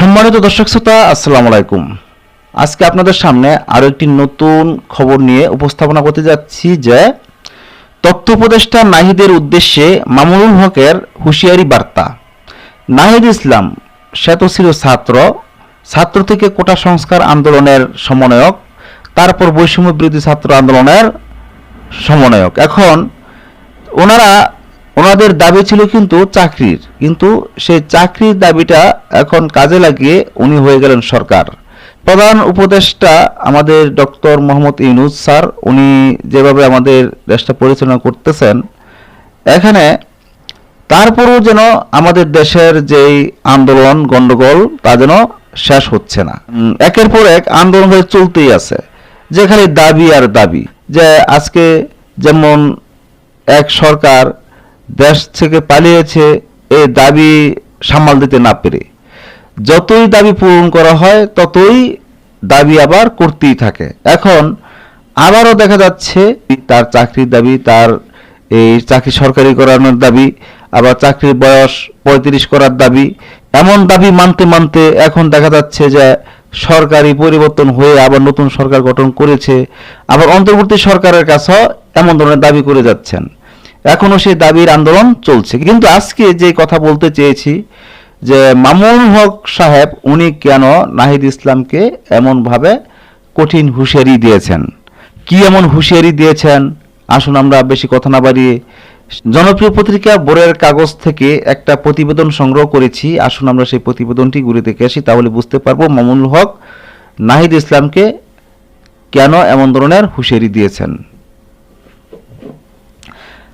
সম্মানিত দর্শক শ্রোতা, আসসালামু আলাইকুম। আজকে আপনাদের সামনে আরও একটি নতুন খবর নিয়ে উপস্থাপনা করতে যাচ্ছি যে তথ্য উপদেষ্টা নাহিদের উদ্দেশ্যে মামুনুল হকের হুঁশিয়ারি বার্তা। নাহিদ ইসলাম সে তো ছিল ছাত্র ছাত্র থেকে কোটা সংস্কার আন্দোলনের সমন্বয়ক, তারপর বৈষম্য বিরোধী ছাত্র আন্দোলনের সমন্বয়ক। এখন ওনারা ওনাদের দাবি ছিল কিন্তু চাকরির। কিন্তু সেই চাকরির দাবিটা এখন কাজে লাগিয়ে উনি হয়ে গেলেন সরকার। প্রধান উপদেষ্টা আমাদের ডক্টর মোহাম্মদ ইউনুস স্যার, উনি যেভাবে আমাদের দেশটা পরিচালনা করতেছেন, এখানে তারপরেও যেন আমাদের দেশের যেই আন্দোলন গন্ডগোল তা যেন শেষ হচ্ছে না। একের পর এক আন্দোলন হয়ে চলতেই আছে। যে খালি দাবি আর দাবি। যে আজকে যেমন এক সরকার দেশ থেকে পালিয়েছে এই দাবি সামাল দিতে না পেরে। যতই দাবি পূরণ করা হয়, ততই দাবি আবার করতেই থাকে। এখন আবারও দেখা যাচ্ছে, তার চাকরির দাবি, তার এই চাকরি সরকারি করানোর দাবি, আবার চাকরির বয়স পঁয়ত্রিশ করার দাবি, এমন দাবি মানতে মানতে এখন দেখা যাচ্ছে যে সরকারি পরিবর্তন হয়ে আবার নতুন সরকার গঠন করেছে, আবার অন্তর্বর্তী সরকারের কাছেও এমন ধরনের দাবি করে যাচ্ছেন। এখনও সেই দাবির আন্দোলন চলছে। কিন্তু আজকে যে কথা বলতে চেয়েছি, যে মামুন হক সাহেব, উনি কেন নাহিদ ইসলামকে এমনভাবে কঠিন হুঁশিয়ারি দিয়েছেন? কি এমন হুঁশিয়ারি দিয়েছেন? আসুন আমরা বেশি কথা না বাড়িয়ে জনপ্রিয় পত্রিকা বোরের কাগজ থেকে একটা প্রতিবেদন সংগ্রহ করেছি। আসুন আমরা সেই প্রতিবেদনটি ঘুরে দেখে আসি, তাহলে বুঝতে পারব মামুনুল হক নাহিদ ইসলামকে কেন এমন ধরনের হুঁশিয়ারি দিয়েছেন।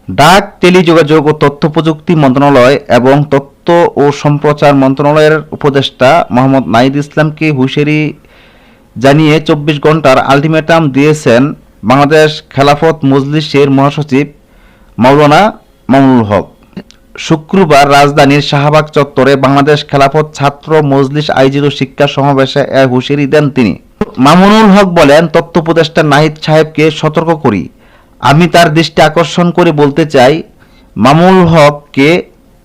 ডাক, টেলিযোগাযোগ ও তথ্য প্রযুক্তি মন্ত্রণালয় এবং তথ্য ও সম্প্রচার মন্ত্রণালয়ের উপদেষ্টা মোহাম্মদ নাহিদ ইসলামকে হুঁশিয়ারি জানিয়ে চব্বিশ ঘণ্টার আলটিমেটাম দিয়েছেন বাংলাদেশ খেলাফত মজলিসের মহাসচিব মাওলানা মামুনুল হক। শুক্রবার রাজধানীর শাহবাগ চত্বরে বাংলাদেশ খেলাফত ছাত্র মজলিস আইজিরু শিক্ষা সমাবেশে এ হুঁশিয়ারি দেন তিনি। মামুনুল হক বলেন, তথ্য উপদেষ্টা নাহিদ সাহেবকে সতর্ক করি। আমি তার দৃষ্টি আকর্ষণ করে বলতে চাই মামুল হককে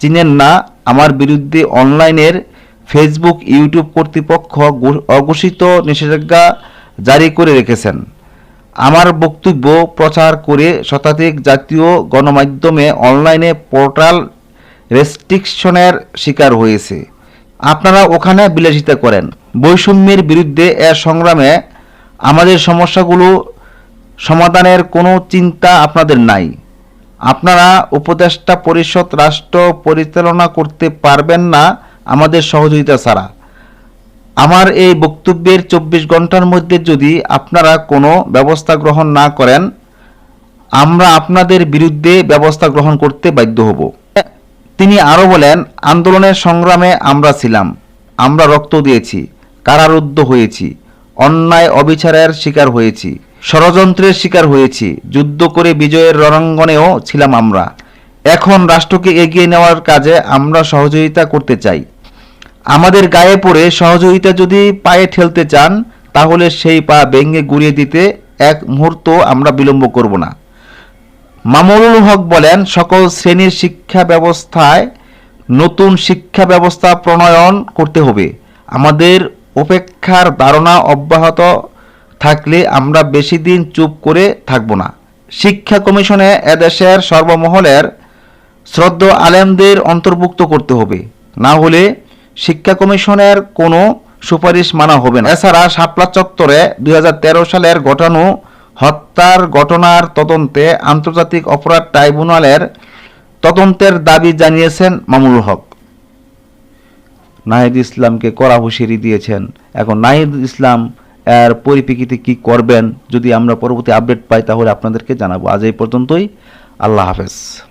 চিনেন না, আমার বিরুদ্ধে অনলাইনের ফেসবুক, ইউটিউব কর্তৃপক্ষ অঘোষিত নিষেধাজ্ঞা জারি করে রেখেছেন। আমার বক্তব্য প্রচার করে শতাধিক জাতীয় গণমাধ্যমে অনলাইনে পোর্টাল রেস্ট্রিকশনের শিকার হয়েছে। আপনারা ওখানে বিলাসিতা করেন। বৈষম্যের বিরুদ্ধে এ সংগ্রামে আমাদের সমস্যাগুলো সমাধানের কোনো চিন্তা আপনাদের নাই। আপনারা উপদেষ্টা পরিষদ, রাষ্ট্র পরিচালনা করতে পারবেন না আমাদের সহযোগিতা ছাড়া। আমার এই বক্তব্যের চব্বিশ ঘণ্টার মধ্যে যদি আপনারা কোনো ব্যবস্থা গ্রহণ না করেন, আমরা আপনাদের বিরুদ্ধে ব্যবস্থা গ্রহণ করতে বাধ্য হব। তিনি আরও বলেন, আন্দোলনের সংগ্রামে আমরা ছিলাম, আমরা রক্ত দিয়েছি, কারারুদ্ধ হয়েছি, অন্যায় অবিচারের শিকার হয়েছি। ষড়যন্ত্রের শিকার হয়েছি, যুদ্ধ করে বিজয়ের রণাঙ্গনেও ছিলাম আমরা। এখন রাষ্ট্রকে এগিয়ে নেওয়ার কাজে আমরা সহযোগিতা করতে চাই। আমাদের গায়ে পড়ে সহযোগিতা যদি পায়ে ঠেলতে চান, তাহলে সেই পা ভেঙে গুড়িয়ে দিতে এক মুহূর্ত আমরা বিলম্ব করব না। মামুনুল হক বলেন, সকল শ্রেণির শিক্ষা ব্যবস্থায় নতুন শিক্ষা ব্যবস্থা প্রণয়ন করতে হবে। আমাদের উপেক্ষার ধারণা অব্যাহত থাকলে আমরা বেশি দিন চুপ করে থাকব না। শিক্ষা কমিশনে এদেশের সর্বমহলের শ্রদ্ধ আলেমদের অন্তর্ভুক্ত করতে হবে। না হলে শিক্ষা কমিশনের কোনো সুপারিশ মানা হবে না। এছাড়া শাপলা চত্বরে দুই হাজার তেরো সালের ঘটানো হত্যার ঘটনার তদন্তে আন্তর্জাতিক অপরাধ ট্রাইব্যুনালের তদন্তের দাবি জানিয়েছেন মামুল হক। নাহিদ ইসলামকে কড়া হুঁশিয়ারি দিয়েছেন। এখন নাহিদ ইসলাম এর পরিপ্রেক্ষিতে কি করবেন, যদি আমরা পরবর্তী আপডেট পাই, তাহলে আপনাদেরকে জানাব। আজ এই পর্যন্তই। আল্লাহ হাফেজ।